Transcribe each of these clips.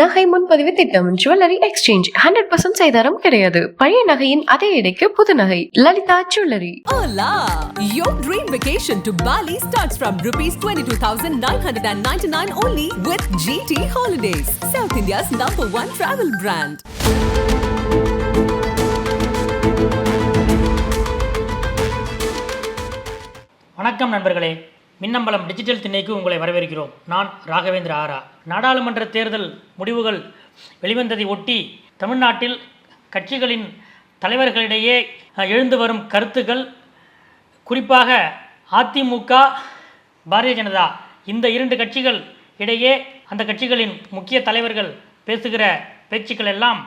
நகை முன்பதிவு திட்டம் ஜுவல்லரி எக்ஸ்சேஞ்ச் ஹண்ட்ரட் பர்சன்ட் செய்தாரம் கிடையாது. பழைய நகையின் அதே எடைக்கு புது நகை. Lalitha jewellery Hola! Your dream vacation to Bali starts from rupees 22,999 only with GT Holidays, South India's number one travel brand. வணக்கம் நண்பர்களே. மின்னம்பலம் டிஜிட்டல் திண்ணைக்கு உங்களை வரவேற்கிறோம். நான் ராகவேந்திர ஆரா. நாடாளுமன்ற தேர்தல் முடிவுகள் வெளிவந்ததை ஒட்டி தமிழ்நாட்டில் கட்சிகளின் தலைவர்களிடையே எழுந்து வரும் கருத்துக்கள் குறிப்பாக அதிமுக பாரதிய ஜனதா இந்த இரண்டு கட்சிகள் இடையே அந்த கட்சிகளின் முக்கிய தலைவர்கள் பேசுகிற பேச்சுக்கள் எல்லாம்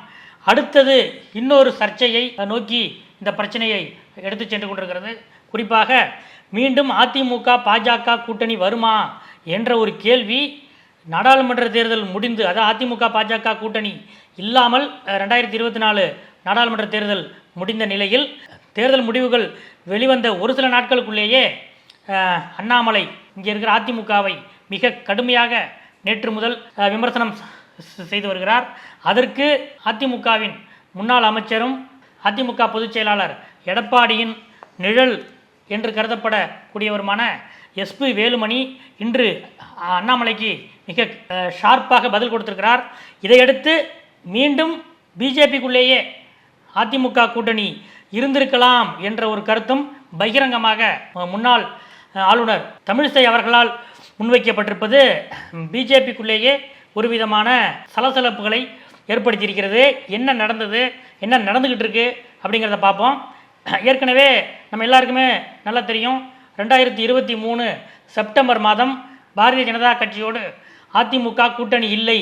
அடுத்தது இன்னொரு சர்ச்சையை நோக்கி இந்த பிரச்சனையை எடுத்து சென்று கொண்டிருக்கிறது. குறிப்பாக மீண்டும் அதிமுக பாஜக கூட்டணி வருமா என்ற ஒரு கேள்வி நாடாளுமன்ற தேர்தல் முடிந்து அதாவது அதிமுக பாஜக கூட்டணி இல்லாமல் ரெண்டாயிரத்தி இருபத்தி நாலு நாடாளுமன்ற தேர்தல் முடிந்த நிலையில் தேர்தல் முடிவுகள் வெளிவந்த ஒரு சில நாட்களுக்குள்ளேயே அண்ணாமலை இங்கே இருக்கிற அதிமுகவை மிக கடுமையாக நேற்று முதல் விமர்சனம் செய்து வருகிறார். அதற்கு அதிமுகவின் முன்னாள் அமைச்சரும் அதிமுக பொதுச் செயலாளர் எடப்பாடியின் நிழல் என்று கருதப்படக்கூடியவருமான எஸ்பி வேலுமணி இன்று அண்ணாமலைக்கு மிக ஷார்ப்பாக பதில் கொடுத்திருக்கிறார். இதையடுத்து மீண்டும் பிஜேபிக்குள்ளேயே அதிமுக கூட்டணி இருந்திருக்கலாம் என்ற ஒரு கருத்தும் பகிரங்கமாக முன்னாள் ஆளுநர் தமிழிசை அவர்களால் முன்வைக்கப்பட்டிருப்பது பிஜேபிக்குள்ளேயே ஒரு விதமான சலசலப்புகளை ஏற்படுத்தியிருக்கிறது. என்ன நடந்தது? என்ன நடந்துக்கிட்டு இருக்கு அப்படிங்கிறத பார்ப்போம். ஏற்கனவே நம்ம எல்லாருக்குமே நல்லா தெரியும். ரெண்டாயிரத்தி இருபத்தி மூணு செப்டம்பர் மாதம் பாரதிய ஜனதா கட்சியோடு அதிமுக கூட்டணி இல்லை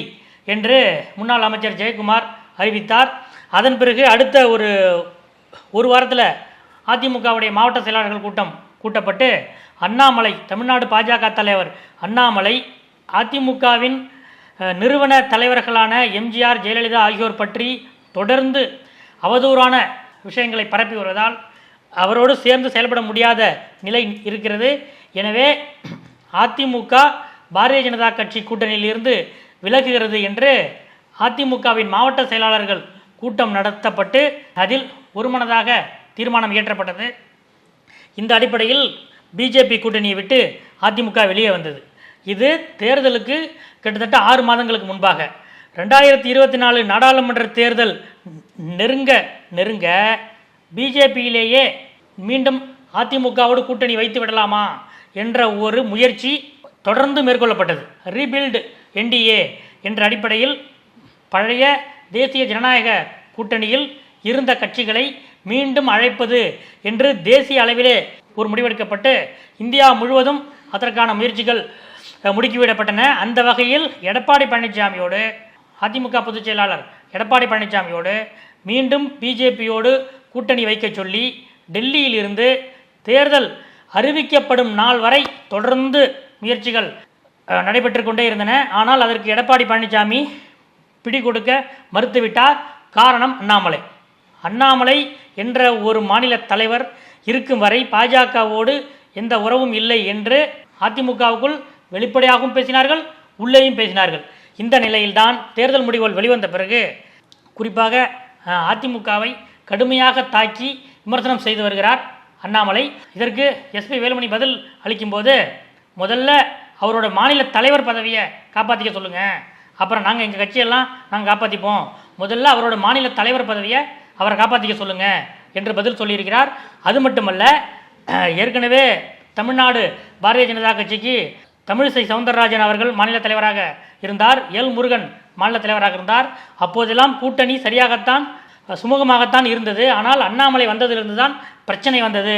என்று முன்னாள் அமைச்சர் ஜெயக்குமார் அறிவித்தார். அதன் பிறகு அடுத்த ஒரு ஒரு வாரத்தில் அதிமுகவுடைய மாவட்ட செயலாளர்கள் கூட்டம் கூட்டப்பட்டு அண்ணாமலை தமிழ்நாடு பாஜக தலைவர் அண்ணாமலை அதிமுகவின் நிறுவன தலைவர்களான எம்ஜிஆர் ஜெயலலிதா ஆகியோர் பற்றி தொடர்ந்து அவதூறான விஷயங்களை பரப்பி வருவதால் அவரோடு சேர்ந்து செயல்பட முடியாத நிலை இருக்கிறது. எனவே அதிமுக பாரதிய ஜனதா கட்சி கூட்டணியிலிருந்து விலகுகிறது என்று அதிமுகவின் மாவட்ட செயலாளர்கள் கூட்டம் நடத்தப்பட்டு அதில் ஒருமனதாக தீர்மானம் இயற்றப்பட்டது. இந்த அடிப்படையில் பிஜேபி கூட்டணியை விட்டு அதிமுக வெளியே வந்தது. இது தேர்தலுக்கு கிட்டத்தட்ட ஆறு மாதங்களுக்கு முன்பாக. ரெண்டாயிரத்தி இருபத்தி நாலு நாடாளுமன்ற தேர்தல் நெருங்க நெருங்க பிஜேபியிலேயே மீண்டும் அதிமுகவோடு கூட்டணி வைத்து விடலாமா என்ற ஒரு முயற்சி தொடர்ந்து மேற்கொள்ளப்பட்டது. ரீபில்டு என்டிஏ என்ற அடிப்படையில் பழைய தேசிய ஜனநாயக கூட்டணியில் இருந்த கட்சிகளை மீண்டும் அழைப்பது என்று தேசிய அளவிலே ஒரு முடிவெடுக்கப்பட்டு இந்தியா முழுவதும் அதற்கான முயற்சிகள் முடுக்கிவிடப்பட்டன. அந்த வகையில் எடப்பாடி பழனிசாமியோடு அதிமுக பொதுச் செயலாளர் எடப்பாடி பழனிசாமியோடு மீண்டும் பிஜேபியோடு கூட்டணி வைக்கச் சொல்லி டெல்லியிலிருந்து தேர்தல் அறிவிக்கப்படும் நாள் வரை தொடர்ந்து முயற்சிகள் நடைபெற்று கொண்டே இருந்தன. ஆனால் அதற்கு எடப்பாடி பழனிசாமி பிடி கொடுக்க மறுத்துவிட்டார். காரணம் அண்ணாமலை. அண்ணாமலை என்ற ஒரு மாநில தலைவர் இருக்கும் வரை பாஜகவோடு எந்த உறவும் இல்லை என்று அதிமுகவுக்குள் வெளிப்படையாகவும் பேசினார்கள் உள்ளேயும் பேசினார்கள். இந்த நிலையில்தான் தேர்தல் முடிவுகள் வெளிவந்த பிறகு குறிப்பாக அதிமுகவை கடுமையாக தாக்கி விமர்சனம் செய்து வருகிறார் அண்ணாமலை. இதற்கு எஸ்பி வேலுமணி பதில் அளிக்கும்போது முதல்ல அவரோட மாநில தலைவர் பதவியை காப்பாற்றிக்க சொல்லுங்க. அப்புறம் நாங்கள் எங்கள் கட்சியெல்லாம் நாங்கள் காப்பாற்றிப்போம் முதல்ல அவரோட மாநில தலைவர் பதவியை அவரை காப்பாற்றிக்க சொல்லுங்க என்று பதில் சொல்லியிருக்கிறார். அது மட்டுமல்ல ஏற்கனவே தமிழ்நாடு பாரதிய ஜனதா கட்சிக்கு தமிழிசை சவுந்தரராஜன் அவர்கள் மாநில தலைவராக இருந்தார். எல் முருகன் மாநில தலைவராக இருந்தார். அப்போதெல்லாம் கூட்டணி சரியாகத்தான் சுமூகமாகத்தான் இருந்தது. ஆனால் அண்ணாமலை வந்ததிலிருந்து தான் பிரச்சனை வந்தது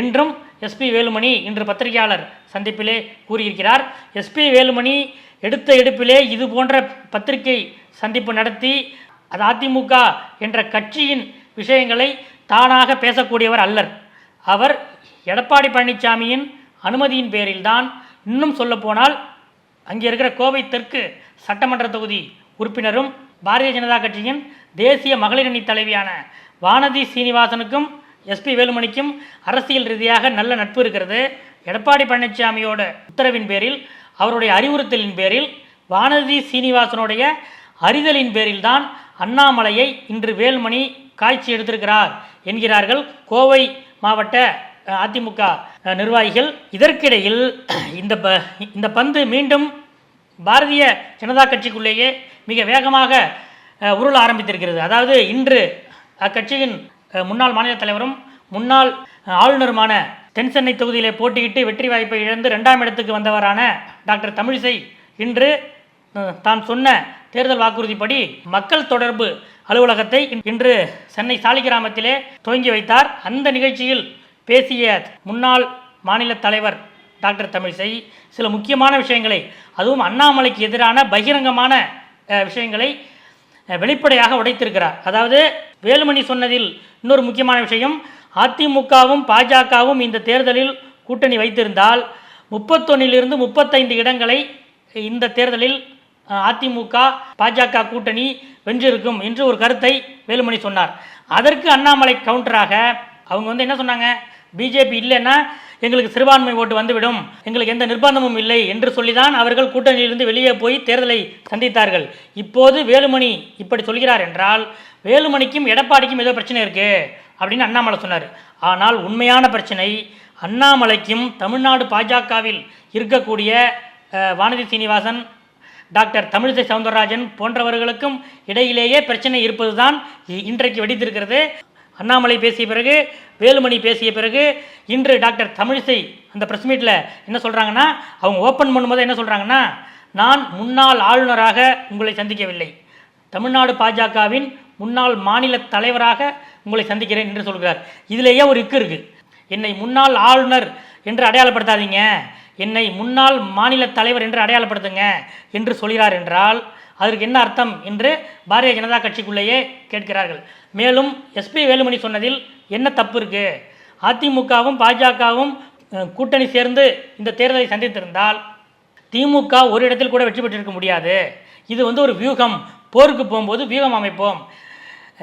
என்றும் எஸ்பி வேலுமணி இன்று பத்திரிகையாளர் சந்திப்பிலே கூறியிருக்கிறார். எஸ்பி வேலுமணி எடுத்த எடுப்பிலே இது போன்ற பத்திரிகை சந்திப்பு நடத்தி அது அதிமுக என்ற கட்சியின் விஷயங்களை தானாக பேசக்கூடியவர் அல்லர். அவர் எடப்பாடி பழனிசாமியின் அனுமதியின் பேரில்தான் இன்னும் சொல்லப்போனால் அங்கே இருக்கிற கோவை தெற்கு சட்டமன்ற தொகுதி உறுப்பினரும் பாரதிய ஜனதா கட்சியின் தேசிய மகளிர் அணி தலைவியான வானதி சீனிவாசனுக்கும் எஸ்பி வேலுமணிக்கும் அரசியல் ரீதியாக நல்ல நட்பு இருக்கிறது. எடப்பாடி பழனிசாமியோட உத்தரவின் பேரில் அவருடைய அறிவுறுத்தலின் பேரில் வானதி சீனிவாசனுடைய அறிதலின் பேரில்தான் அண்ணாமலையை இன்று வேல்மணி காய்ச்சி எடுத்திருக்கிறார் என்கிறார்கள் கோவை மாவட்ட அதிமுக நிர்வாகிகள். இதற்கிடையில் இந்த ப இந்த பந்து மீண்டும் பாரதிய ஜனதா கட்சிக்குள்ளேயே மிக வேகமாக உருள் உருள ஆரம்பித்திருக்கிறது. அதாவது இன்று அக்கட்சியின் முன்னாள் மாநில தலைவரும் முன்னாள் ஆளுநருமான தென் சென்னை தொகுதியிலே போட்டியிட்டு வெற்றி வாய்ப்பை இழந்து ரெண்டாம் இடத்துக்கு வந்தவரான டாக்டர் தமிழிசை இன்று தான் சொன்ன தேர்தல் வாக்குறுதிப்படி மக்கள் தொடர்பு அலுவலகத்தை இன்று சென்னை சாலிகிராமத்திலே துவங்கி வைத்தார். அந்த நிகழ்ச்சியில் பேசிய முன்னாள் மாநில தலைவர் டாக்டர் தமிழிசை சில முக்கியமான விஷயங்களை அதுவும் அண்ணாமலைக்கு எதிரான பகிரங்கமான விஷயங்களை வெளிப்படையாக உடைத்திருக்கிறார். அதாவது வேலுமணி சொன்னதில் இன்னொரு முக்கியமான விஷயம் அதிமுகவும் பாஜகவும் இந்த தேர்தலில் கூட்டணி வைத்திருந்தால் முப்பத்தொன்னிலிருந்து முப்பத்தைந்து இடங்களை இந்த தேர்தலில் அதிமுக பாஜக கூட்டணி வென்றிருக்கும் என்று ஒரு கருத்தை வேலுமணி சொன்னார். அதற்கு அண்ணாமலை கவுண்டராக அவங்க வந்து என்ன சொன்னாங்க? பிஜேபி இல்லைன்னா எங்களுக்கு சிறுபான்மை ஓட்டு வந்துவிடும். எங்களுக்கு எந்த நிர்பந்தமும் இல்லை என்று சொல்லிதான் அவர்கள் கூட்டணியிலிருந்து வெளியே போய் தேர்தலை சந்தித்தார்கள். இப்போது வேலுமணி இப்படி சொல்கிறார் என்றால் வேலுமணிக்கும் எடப்பாடிக்கும் ஏதோ பிரச்சனை இருக்கு அப்படின்னு அண்ணாமலை சொன்னார். ஆனால் உண்மையான பிரச்சனை அண்ணாமலைக்கும் தமிழ்நாடு பாஜகவில் இருக்கக்கூடிய வானதி சீனிவாசன் டாக்டர் தமிழிசை சவுந்தரராஜன் போன்றவர்களுக்கும் இடையிலேயே பிரச்சனை இருப்பதுதான் இ- இன்றைக்கு வெடித்திருக்கிறது. அண்ணாமலை பேசிய பிறகு வேலுமணி பேசிய பிறகு இன்று டாக்டர் தமிழிசை அந்த ப்ரெஸ் மீட்டில் என்ன சொல்கிறாங்கன்னா அவங்க ஓப்பன் பண்ணும்போது என்ன சொல்கிறாங்கன்னா நான் முன்னாள் ஆளுநராக உங்களை சந்திக்கவில்லை. தமிழ்நாடு பாஜகவின் முன்னாள் மாநில தலைவராக உங்களை சந்திக்கிறேன் என்று சொல்கிறார். இதிலேயே ஒரு இக்கு இருக்குது என்னை முன்னாள் ஆளுநர் என்று அடையாளப்படுத்தாதீங்க. என்னை முன்னாள் மாநில தலைவர் என்று அடையாளப்படுத்துங்க என்று சொல்கிறார் என்றால் அதற்கு என்ன அர்த்தம் என்று பாரதிய ஜனதா கட்சிக்குள்ளேயே கேட்கிறார்கள். மேலும் எஸ்பி வேலுமணி சொன்னதில் என்ன தப்பு இருக்கு? அதிமுகவும் பாஜகவும் கூட்டணி சேர்ந்து இந்த தேர்தலை சந்தித்திருந்தால் திமுக ஒரு இடத்தில் கூட வெற்றி பெற்றிருக்க முடியாது. இது வந்து ஒரு வியூகம். போருக்கு போகும்போது வியூகம் அமைப்போம்.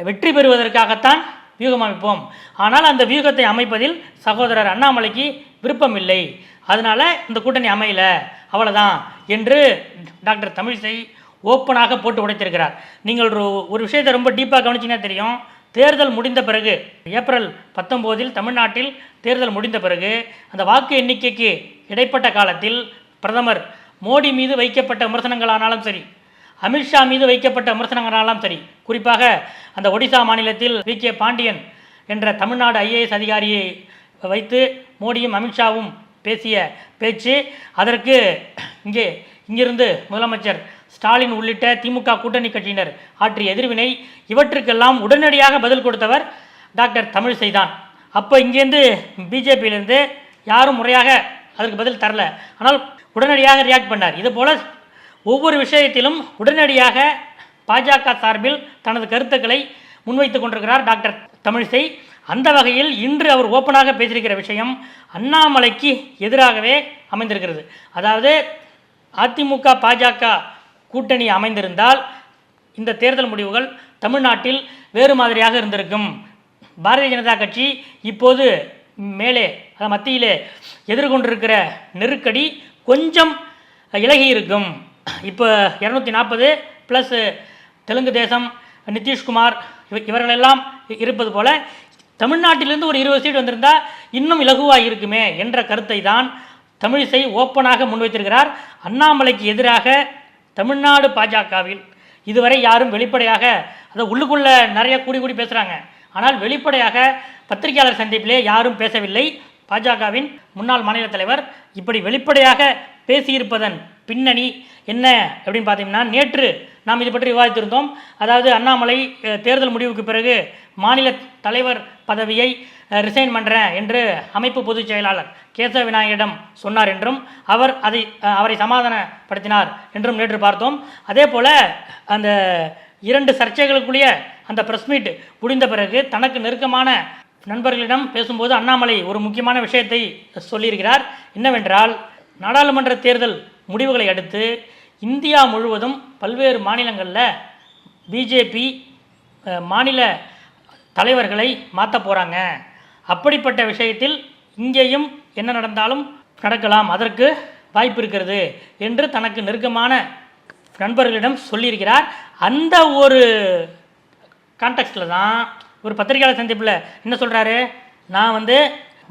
வெற்றி பெறுவதற்காகத்தான் வியூகம் அமைப்போம். ஆனால் அந்த வியூகத்தை அமைப்பதில் சகோதரர் அண்ணாமலைக்கு விருப்பம் இல்லை அதனால் இந்த கூட்டணி அமையல. அவ்வளோதான் என்று டாக்டர் தமிழிசை ஓப்பனாக போட்டு உடைத்திருக்கிறார். நீங்கள் ஒரு ஒரு விஷயத்தை ரொம்ப டீப்பாக கவனிச்சிங்கன்னா தெரியும். தேர்தல் முடிந்த பிறகு ஏப்ரல் பத்தொம்போதில் தமிழ்நாட்டில் தேர்தல் முடிந்த பிறகு அந்த வாக்கு எண்ணிக்கைக்கு இடைப்பட்ட காலத்தில் பிரதமர் மோடி மீது வைக்கப்பட்ட விமர்சனங்களானாலும் சரி அமித்ஷா மீது வைக்கப்பட்ட விமர்சனங்களானாலும் சரி குறிப்பாக அந்த ஒடிசா மாநிலத்தில் வி கே. பாண்டியன் என்ற தமிழ்நாடு ஐஏஎஸ் அதிகாரியை வைத்து மோடியும் அமித்ஷாவும் பேசிய பேச்சு அதற்கு இங்கே இங்கிருந்து முதலமைச்சர் ஸ்டாலின் உள்ளிட்ட திமுக கூட்டணி கட்சியினர் ஆற்றிய எதிர்வினை இவற்றுக்கெல்லாம் உடனடியாக பதில் கொடுத்தவர் டாக்டர் தமிழிசை தான். அப்போ இங்கேருந்து பிஜேபியிலேருந்து யாரும் முறையாக அதற்கு பதில் தரல. ஆனால் உடனடியாக ரியாக்ட் பண்ணார். இதுபோல் ஒவ்வொரு விஷயத்திலும் உடனடியாக பாஜக சார்பில் தனது கருத்துக்களை முன்வைத்துக் கொண்டிருக்கிறார் டாக்டர் தமிழிசை. அந்த வகையில் இன்று அவர் ஓப்பனாக பேசியிருக்கிற விஷயம் அண்ணாமலைக்கு எதிராகவே அமைந்திருக்கிறது. அதாவது அதிமுக பாஜக கூட்டணி அமைந்திருந்தால் இந்த தேர்தல் முடிவுகள் தமிழ்நாட்டில் வேறு மாதிரியாக இருந்திருக்கும். பாரதிய ஜனதா கட்சி இப்போது மேலே மத்தியிலே எதிர்கொண்டிருக்கிற நெருக்கடி கொஞ்சம் இலகி இருக்கும் இப்போ இரநூத்தி நாற்பது ப்ளஸ் தெலுங்கு தேசம் நிதிஷ்குமார் இவ- இவர்களெல்லாம் இ- இருப்பது போல தமிழ்நாட்டிலிருந்து ஒரு இருபது சீட் வந்திருந்தால் இன்னும் இலகுவாக இருக்குமே என்ற கருத்தை தான் தமிழிசை ஓப்பனாக முன்வைத்திருக்கிறார். அண்ணாமலைக்கு எதிராக தமிழ்நாடு பாஜகவில் இதுவரை யாரும் வெளிப்படையாக அதை உள்ளுக்குள்ள நிறைய கூடி கூடி பேசுகிறாங்க ஆனால் வெளிப்படையாக பத்திரிகையாளர் சந்திப்பிலே யாரும் பேசவில்லை. பாஜகவின் முன்னாள் மாநில தலைவர் இப்படி வெளிப்படையாக பேசியிருப்பதன் பின்னணி என்ன அப்படின்னு பார்த்தீங்கன்னா நேற்று நாம் இது பற்றி விவாதித்திருந்தோம். அதாவது அண்ணாமலை தேர்தல் முடிவுக்கு பிறகு மாநில தலைவர் பதவியை ரிசைன் பண்ணுறேன் என்று அமைப்பு பொதுச் செயலாளர் கேசவ விநாயகிடம் சொன்னார் என்றும் அவர் அதை அவரை சமாதானப்படுத்தினார் என்றும் நேற்று பார்த்தோம். அதே போல் அந்த இரண்டு சர்ச்சைகளுக்குரிய அந்த ப்ரெஸ் மீட் முடிந்த பிறகு தனக்கு நெருக்கமான நண்பர்களிடம் பேசும்போது அண்ணாமலை ஒரு முக்கியமான விஷயத்தை சொல்லியிருக்கிறார். என்னவென்றால் நாடாளுமன்ற தேர்தல் முடிவுகளை அடுத்து இந்தியா முழுவதும் பல்வேறு மாநிலங்களில் பிஜேபி மாநில தலைவர்களை மாற்ற போகிறாங்க அப்படிப்பட்ட விஷயத்தில் இங்கேயும் என்ன நடந்தாலும் நடக்கலாம். அதற்கு வாய்ப்பு இருக்கிறது என்று தனக்கு நெருக்கமான நண்பர்களிடம் சொல்லியிருக்கிறார். அந்த ஒரு கான்டெக்ட்டில் தான் ஒரு பத்திரிகையாளர் சந்திப்பில் என்ன சொல்கிறாரு நான் வந்து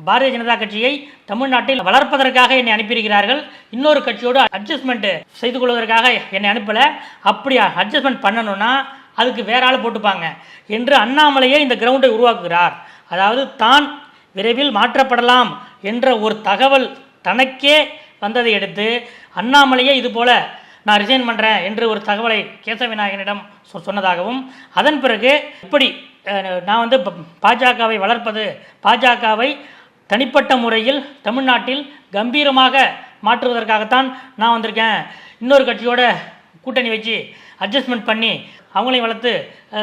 பாரதிய ஜனதா கட்சியை தமிழ்நாட்டில் வளர்ப்பதற்காக என்னை அனுப்பியிருக்கிறார்கள். இன்னொரு கட்சியோடு அட்ஜஸ்ட்மெண்ட் செய்து கொள்வதற்காக என்னை அனுப்பலை. அப்படி அட்ஜஸ்ட்மெண்ட் பண்ணணும்னா அதுக்கு வேற ஆள் போட்டுப்பாங்க என்று அண்ணாமலையே இந்த கிரவுண்டை உருவாக்குகிறார். அதாவது தான் விரைவில் மாற்றப்படலாம் என்ற ஒரு தகவல் தனக்கே வந்ததை எடுத்து அண்ணாமலையே இது போல நான் ரிசைன் பண்ணுறேன் என்று ஒரு தகவலை கேசவ விநாயகனிடம் சொ- சொன்னதாகவும் அதன் பிறகு இப்படி நான் வந்து ப- பாஜகவை வளர்ப்பது பாஜகவை தனிப்பட்ட முறையில் தமிழ்நாட்டில் கம்பீரமாக மாற்றுவதற்காகத்தான் நான் வந்திருக்கேன். இன்னொரு கட்சியோட கூட்டணி வச்சு அட்ஜஸ்ட்மெண்ட் பண்ணி அவங்களையும் வளர்த்து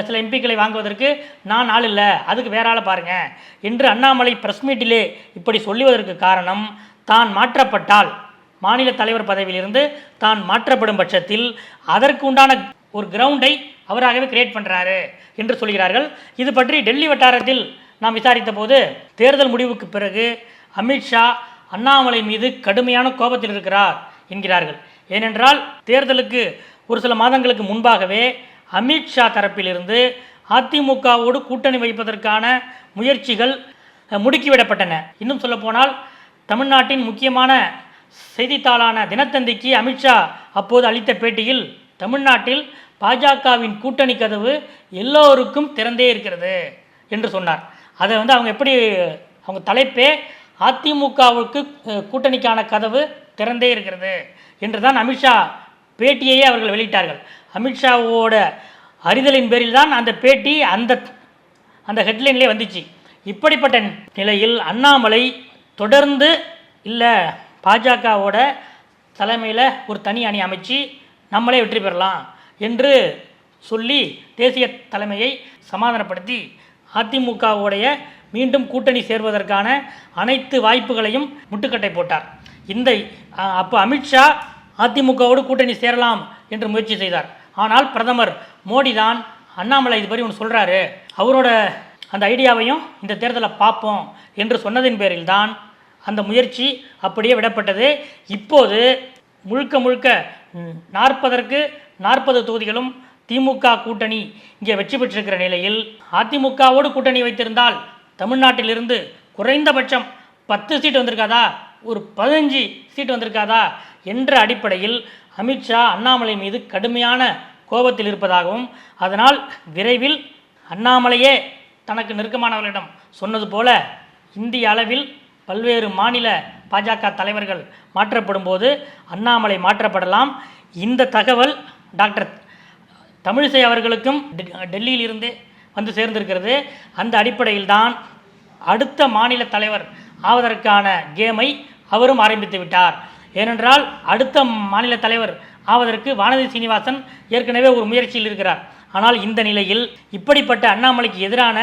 சில எம்பிக்களை வாங்குவதற்கு நான் ஆள் இல்லை. அதுக்கு வேற ஆளை பாருங்க. என்று அண்ணாமலை பிரஸ் மீட்டிலே இப்படி சொல்லுவதற்கு காரணம் தான் மாற்றப்பட்டால் மாநில தலைவர் பதவியிலிருந்து தான் மாற்றப்படும் பட்சத்தில் அதற்கு உண்டான ஒரு கிரவுண்டை அவராகவே கிரியேட் பண்ணுறாரு என்று சொல்கிறார்கள். இது பற்றி டெல்லி வட்டாரத்தில் நாம் விசாரித்த போது தேர்தல் முடிவுக்கு பிறகு அமித்ஷா அண்ணாமலை மீது கடுமையான கோபத்தில் இருக்கிறார் என்கிறார்கள். ஏனென்றால் தேர்தலுக்கு ஒரு சில மாதங்களுக்கு முன்பாகவே அமித்ஷா தரப்பிலிருந்து அதிமுகவோடு கூட்டணி வைப்பதற்கான முயற்சிகள் முடுக்கிவிடப்பட்டன. இன்னும் சொல்லப்போனால் தமிழ்நாட்டின் முக்கியமான செய்தித்தாளான தினத்தந்திக்கு அமித்ஷா அப்போது அளித்த பேட்டியில் தமிழ்நாட்டில் பாஜகவின் கூட்டணி கதவு எல்லோருக்கும் திறந்தே இருக்கிறது என்று சொன்னார். அதை வந்து அவங்க எப்படி அவங்க தலைப்பே அதிமுகவுக்கு கூட்டணிக்கான கதவு திறந்தே இருக்கிறது என்று தான் அமித்ஷா பேட்டியையே அவர்கள் வெளியிட்டார்கள். அமித்ஷாவோட அறிதலின் பேரில் தான் அந்த பேட்டி அந்த அந்த ஹெட்லைன்லேயே வந்துச்சு. இப்படிப்பட்ட நிலையில் அண்ணாமலை தொடர்ந்து இல்லை பாஜகவோட தலைமையில் ஒரு தனி அணி அமைச்சு நம்மளே வெற்றி பெறலாம் என்று சொல்லி தேசிய தலைமையை சமாதானப்படுத்தி அதிமுகவுடைய மீண்டும் கூட்டணி சேர்வதற்கான அனைத்து வாய்ப்புகளையும் முட்டுக்கட்டை போட்டார். இந்த அப்போ அமித்ஷா அதிமுகவோடு கூட்டணி சேரலாம் என்று முயற்சி செய்தார். ஆனால் பிரதமர் மோடி தான் அண்ணாமலை இது பற்றி ஒன்று சொல்கிறாரு அவரோட அந்த ஐடியாவையும் இந்த தேர்தலை பார்ப்போம் என்று சொன்னதின் பேரில் தான் அந்த முயற்சி அப்படியே விடப்பட்டது. இப்போது முழுக்க முழுக்க நாற்பதற்கு நாற்பது தொகுதிகளும் திமுக கூட்டணி இங்கே வெற்றி பெற்றிருக்கிற நிலையில் அதிமுகவோடு கூட்டணி வைத்திருந்தால் தமிழ்நாட்டிலிருந்து குறைந்தபட்சம் பத்து சீட் வந்திருக்காதா? ஒரு பதினஞ்சு சீட் வந்திருக்காதா? என்ற அடிப்படையில் அமித்ஷா அண்ணாமலை மீது கடுமையான கோபத்தில் இருப்பதாகவும் அதனால் விரைவில் அண்ணாமலையே தனக்கு நெருக்கமானவர்களிடம் சொன்னது போல இந்திய அளவில் பல்வேறு மாநில பாஜக தலைவர்கள் மாற்றப்படும் போது அண்ணாமலை மாற்றப்படலாம். இந்த தகவல் டாக்டர் தமிழிசை அவர்களுக்கும் டெ- டெல்லியிலிருந்து வந்து சேர்ந்திருக்கிறது. அந்த அடிப்படையில் தான் அடுத்த மாநில தலைவர் ஆவதற்கான கேமை அவரும் ஆரம்பித்து விட்டார். ஏனென்றால் அடுத்த மாநில தலைவர் ஆவதற்கு வானதி சீனிவாசன் ஏற்கனவே ஒரு முயற்சியில் இருக்கிறார். ஆனால் இந்த நிலையில் இப்படிப்பட்ட அண்ணாமலைக்கு எதிரான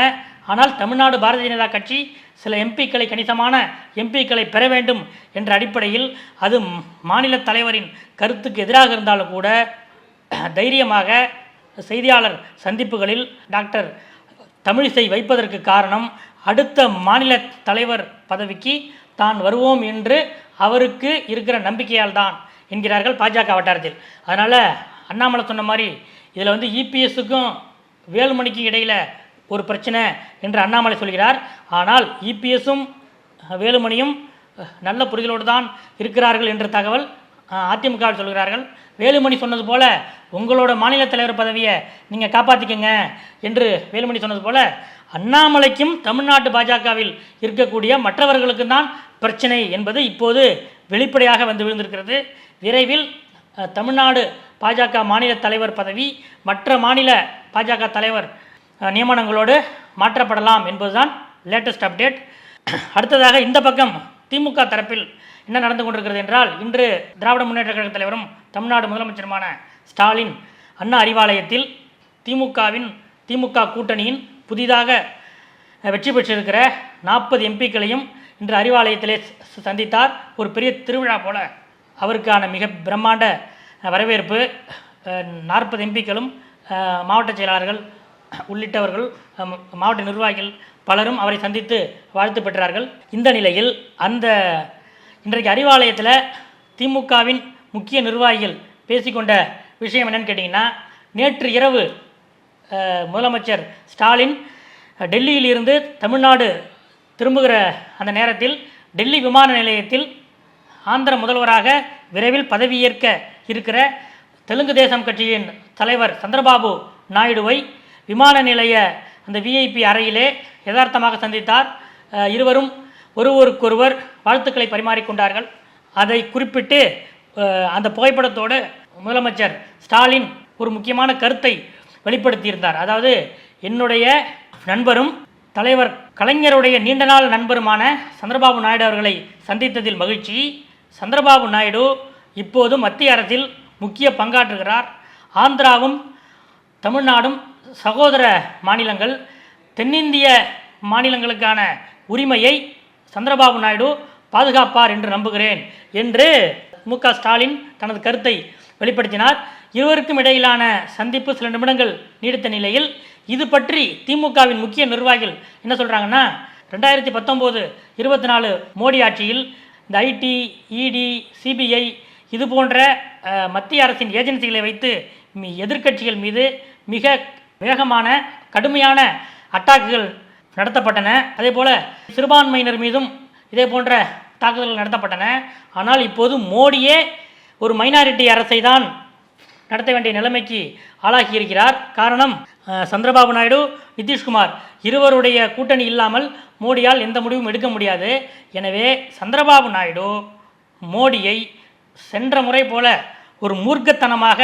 ஆனால் தமிழ்நாடு பாரதிய ஜனதா கட்சி சில எம்பிக்களை கணிசமான எம்பிக்களை பெற வேண்டும் என்ற அடிப்படையில் அது மாநில தலைவரின் கருத்துக்கு எதிராக இருந்தாலும் கூட தைரியமாக செய்தியாளர் சந்திப்புகளில் டாக்டர் தமிழிசை வைப்பதற்கு காரணம் அடுத்த மாநில தலைவர் பதவிக்கு தான் வருவோம் என்று அவருக்கு இருக்கிற நம்பிக்கையால் தான் என்கிறார்கள் பாஜக வட்டாரத்தில். அதனால் அண்ணாமலை சொன்ன மாதிரி இதில் வந்து இபிஎஸ்ஸுக்கும் வேலுமணிக்கும் இடையில் ஒரு பிரச்சனை என்று அண்ணாமலை சொல்கிறார். ஆனால் இபிஎஸும் வேலுமணியும் நல்ல புரிதலோடு தான் இருக்கிறார்கள் என்ற தகவல் அதிமுகவில் சொல்கிறார்கள் வேலுமணி சொன்னது போல உங்களோட மாநில தலைவர் பதவியை நீங்கள் காப்பாற்றிக்கங்க என்று வேலுமணி சொன்னது போல அண்ணாமலைக்கும் தமிழ்நாட்டு பாஜகவில் இருக்கக்கூடிய மற்றவர்களுக்கும் தான் பிரச்சனை என்பது இப்போது வெளிப்படையாக வந்து விழுந்திருக்கிறது. விரைவில் தமிழ்நாடு பாஜக மாநில தலைவர் பதவி மற்ற மாநில பாஜக தலைவர் நியமனங்களோடு மாற்றப்படலாம் என்பதுதான் லேட்டஸ்ட் அப்டேட் அடுத்ததாக இந்த பக்கம் திமுக தரப்பில் என்ன நடந்து கொண்டிருக்கிறது என்றால் இன்று திராவிட முன்னேற்ற கழக தலைவரும் தமிழ்நாடு முதலமைச்சருமான ஸ்டாலின் அண்ணா அறிவாலயத்தில் திமுகவின் திமுக கூட்டணியின் புதிதாக வெற்றி பெற்றிருக்கிற நாற்பது எம்பிக்களையும் இன்று அறிவாலயத்திலே சந்தித்தார். ஒரு பெரிய திருவிழா போல அவருக்கான மிக பிரம்மாண்ட வரவேற்பு நாற்பது எம்பிக்களும் மாவட்ட செயலாளர்கள் உள்ளிட்டவர்கள் மாவட்ட நிர்வாகிகள் பலரும் அவரை சந்தித்து வாழ்த்து பெற்றார்கள். இந்த நிலையில் அந்த இன்றைக்கு அறிவாலயத்தில் திமுகவின் முக்கிய நிர்வாகிகள் பேசிக்கொண்ட விஷயம் என்னன்னு கேட்டிங்கன்னா நேற்று இரவு முதலமைச்சர் ஸ்டாலின் டெல்லியில் டெல்லியிலிருந்து தமிழ்நாடு திரும்புகிற அந்த நேரத்தில் டெல்லி விமான நிலையத்தில் ஆந்திர முதல்வராக விரைவில் பதவியேற்க இருக்கிற தெலுங்கு தேசம் கட்சியின் தலைவர் சந்திரபாபு நாயுடுவை விமான நிலைய அந்த விஐபி அறையிலே யதார்த்தமாக சந்தித்தார். இருவரும் ஒருவருக்கொருவர் வாழ்த்துக்களை பரிமாறிக்கொண்டார்கள். அதை குறிப்பிட்டு அந்த புகைப்படத்தோடு முதலமைச்சர் ஸ்டாலின் ஒரு முக்கியமான கருத்தை வெளிப்படுத்தியிருந்தார். அதாவது என்னுடைய நண்பரும் தலைவர் கலைஞருடைய நீண்ட நாள் நண்பருமான சந்திரபாபு நாயுடு அவர்களை சந்தித்ததில் மகிழ்ச்சி. சந்திரபாபு நாயுடு இப்போது மத்திய அரசில் முக்கிய பங்காற்றுகிறார். ஆந்திராவும் தமிழ்நாடும் சகோதர மாநிலங்கள் தென்னிந்திய மாநிலங்களுக்கான உரிமையை சந்திரபாபு நாயுடு பாதுகாப்பார் என்று நம்புகிறேன் என்று மு ஸ்டாலின் தனது கருத்தை வெளிப்படுத்தினார். இருவருக்கும் இடையிலான சந்திப்பு சில நிமிடங்கள் நீடித்த நிலையில் இது பற்றி திமுகவின் முக்கிய நிர்வாகிகள் என்ன சொல்கிறாங்கன்னா ரெண்டாயிரத்தி பத்தொம்போது இருபத்தி நாலு மோடி ஆட்சியில் இந்த ஐடி இடி சிபிஐ இது போன்ற மத்திய அரசின் ஏஜென்சிகளை வைத்து எதிர்க்கட்சிகள் மீது மிக வேகமான கடுமையான அட்டாக்குகள் நடத்தப்பட்டன. அதே போல சிறுபான்மையினர் மீதும் இதே போன்ற தாக்குதல்கள் நடத்தப்பட்டன. ஆனால் இப்போது மோடியே ஒரு மைனாரிட்டி அரசை தான் நடத்த வேண்டிய நிலைமைக்கு ஆளாகி இருக்கிறார் காரணம் சந்திரபாபு நாயுடு நிதிஷ்குமார் இருவருடைய கூட்டணி இல்லாமல் மோடியால் எந்த முடிவும் எடுக்க முடியாது. எனவே சந்திரபாபு நாயுடு மோடியை சென்ற முறை போல ஒரு மூர்க்கத்தனமாக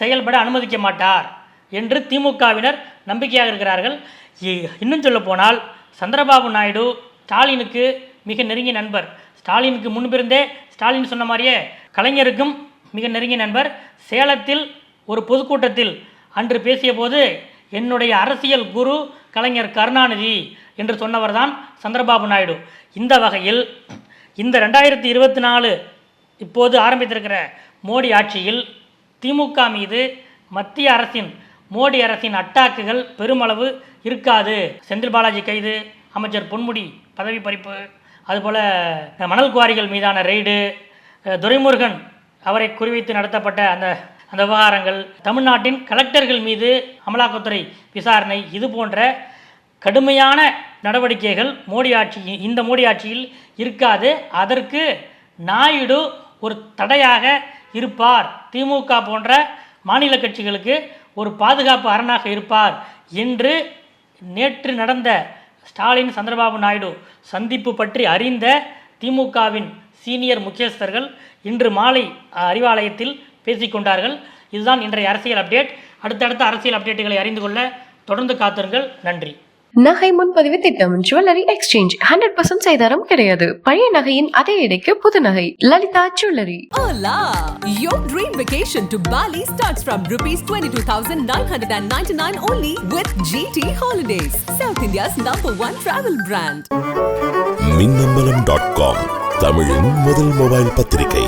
செயல்பட அனுமதிக்க மாட்டார் என்று திமுகவினர் நம்பிக்கையாக இருக்கிறார்கள். இ- இன்னும் சொல்ல போனால் சந்திரபாபு நாயுடு ஸ்டாலினுக்கு மிக நெருங்கிய நண்பர். ஸ்டாலினுக்கு முன்பிருந்தே ஸ்டாலின் சொன்ன மாதிரியே கலைஞருக்கும் மிக நெருங்கிய நண்பர். சேலத்தில் ஒரு பொதுக்கூட்டத்தில் அன்று பேசிய போது என்னுடைய அரசியல் குரு கலைஞர் கருணாநிதி என்று சொன்னவர்தான் சந்திரபாபு நாயுடு. இந்த வகையில் இந்த ரெண்டாயிரத்தி இருபத்தி நாலு இப்போது ஆரம்பித்திருக்கிற மோடி ஆட்சியில் திமுக மீது மத்திய அரசின் மோடி அரசின் அட்டாக்குகள் பெருமளவு இருக்காது. செந்தில் பாலாஜி கைது அமைச்சர் பொன்முடி பதவி பறிப்பு அதுபோல் மணல் குவாரிகள் மீதான ரெய்டு துரைமுருகன் அவரை குறிவைத்து நடத்தப்பட்ட அந்த அந்த விவகாரங்கள் தமிழ்நாட்டின் கலெக்டர்கள் மீது அமலாக்கத்துறை விசாரணை இது போன்ற கடுமையான நடவடிக்கைகள் மோடி ஆட்சி இந்த மோடி ஆட்சியில் இருக்காது. அதற்கு நாயுடு ஒரு தடையாக இருப்பார். திமுக போன்ற மாநில கட்சிகளுக்கு ஒரு பாதுகாப்பு அரணாக இருப்பார் என்று நேற்று நடந்த ஸ்டாலின் சந்திரபாபு நாயுடு சந்திப்பு பற்றி அறிந்த திமுகவின் சீனியர் முக்கியஸ்தர்கள் இன்று மாலை அறிவாலயத்தில் பேசிக்கொண்டார்கள் இதுதான் இன்றைய அரசியல் அப்டேட். அடுத்தடுத்த அரசியல் அப்டேட்டுகளை அறிந்து கொள்ள தொடர்ந்து காத்திருங்கள். நன்றி. நகை முன்பதிவு திட்டம் ஜுவல்லரி எக்ஸ்சேஞ்ச் ஹண்ட்ரட் பர்சன்ட் செய்தாரம் கிடையாது பழைய நகையின் அதே எடைக்கு புது நகை Lalitha jewellery Hola! Your dream vacation to Bali starts from rupees 22,999 only with GT Holidays, South India's number one travel brand. Minnambalam dot com தமிழின் முதல் மொபைல் பத்திரிகை